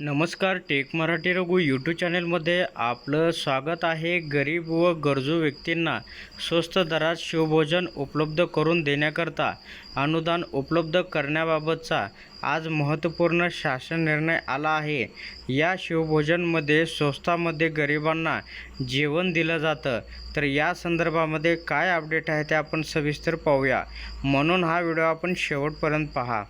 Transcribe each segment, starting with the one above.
नमस्कार take Marathi Raghu YouTube चॅनलमध्ये आपलं स्वागत आहे. गरीब व गरजू व्यक्तींना स्वस्त दरात शिवभोजन उपलब्ध करून देण्याकरता अनुदान उपलब्ध करण्याबाबतचा आज महत्त्वपूर्ण शासन निर्णय आला आहे. या शिवभोजनमध्ये स्वस्तामध्ये गरिबांना जेवण दिलं जातं. तर या संदर्भामध्ये काय अपडेट आहे ते आपण सविस्तर पाहूया. म्हणून हा व्हिडिओ आपण शेवटपर्यंत पहा.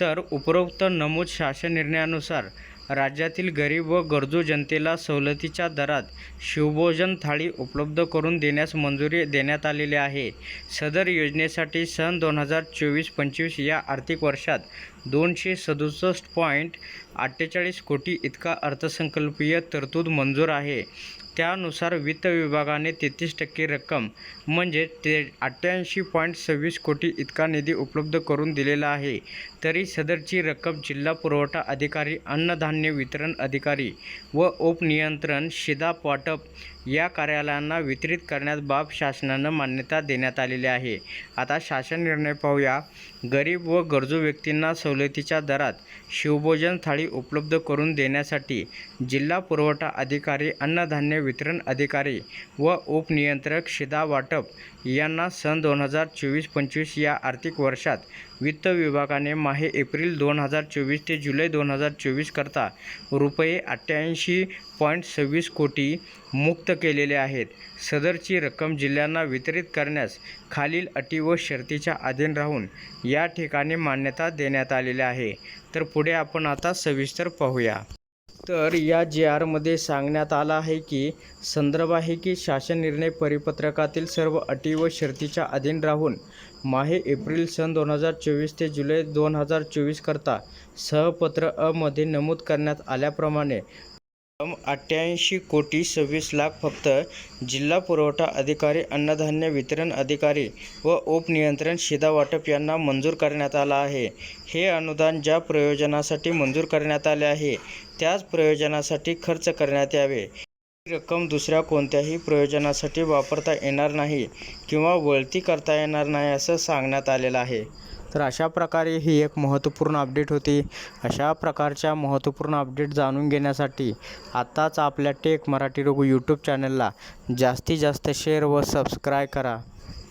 तर उपरोक्त नमूद शासन निर्णयानुसार राज्यातील गरीब व गरजू जनतेला सवलतीच्या दरात शिवभोजन थाळी उपलब्ध करून देण्यास मंजुरी देण्यात आलेली आहे. सदर योजनेसाठी सन दोन हजार चोवीस पंचवीस या आर्थिक वर्षात दोनशे सदुसष्ट पॉईंट अठ्ठेचाळीस कोटी इतका अर्थसंकल्पीय तरतूद मंजूर आहे. त्यानुसार वित्त विभागाने तेहतीस टक्के रक्कम म्हणजे ते अठ्ठ्याऐंशी पॉईंट सव्वीस कोटी इतका निधी उपलब्ध करून दिलेला आहे. तरी सदरची रक्कम जिल्हा पुरवठा अधिकारी अन्नधान्य वितरण अधिकारी व उपनियंत्रण शिदा वाटप या कार्यालयांना वितरित करण्यास बाब शासनानं मान्यता देण्यात आलेली आहे. आता शासन निर्णय पाहूया. गरीब व गरजू व्यक्तींना सवलतीच्या दरात शिवभोजन थाळी उपलब्ध करून देण्यासाठी जिल्हा पुरवठा अधिकारी अन्नधान्य वितरण अधिकारी व उपनियंत्रक शिदा वाटप यांना सन दोन हजार चोवीस पंचवीस या आर्थिक वर्षात वित्त विभागाने माहे एप्रिल दोन हजार चोवीस ते जुलै दोन हजार चोवीस करता रुपये अठ्ठ्याऐंशी पॉईंट सव्वीस कोटी मुक्त केलेले आहेत. सदरची रक्कम जिल्ह्यांना वितरित करण्यास खालील अटी व शर्तीच्या अधीन राहून या ठिकाणी मान्यता देण्यात आलेली आहे. तर पुढे आपण आता सविस्तर पाहूया. तर या जे आरमध्ये सांगण्यात आलं आहे की संदर्भ आहे की शासन निर्णय परिपत्रकातील सर्व अटी व शर्तीच्या अधीन राहून माहे एप्रिल सन दोन हजार चोवीस ते जुलै दोन हजार चोवीस करता सहपत्र अ मध्ये नमूद करण्यात आल्याप्रमाणे रक्कम अठ्ठ्याऐंशी कोटी सव्वीस लाख फक्त जिल्हा पुरवठा अधिकारी अन्नधान्य वितरण अधिकारी व उपनियंत्रण शिदा वाटप यांना मंजूर करण्यात आला आहे. हे अनुदान ज्या प्रयोजनासाठी मंजूर करण्यात आले आहे त्याच प्रयोजनासाठी खर्च करण्यात यावे. ही रक्कम दुसऱ्या कोणत्याही प्रयोजनासाठी वापरता येणार नाही किंवा वळती करता येणार नाही असं सांगण्यात आलेलं आहे. तर अशा प्रकारे ही एक महत्त्वपूर्ण अपडेट होती. अशा प्रकारच्या महत्त्वपूर्ण अपडेट जाणून घेण्यासाठी आत्ताच आपल्या टेक मराठी रघु यूट्यूब चॅनलला जास्तीत जास्त शेअर व सबस्क्राय करा.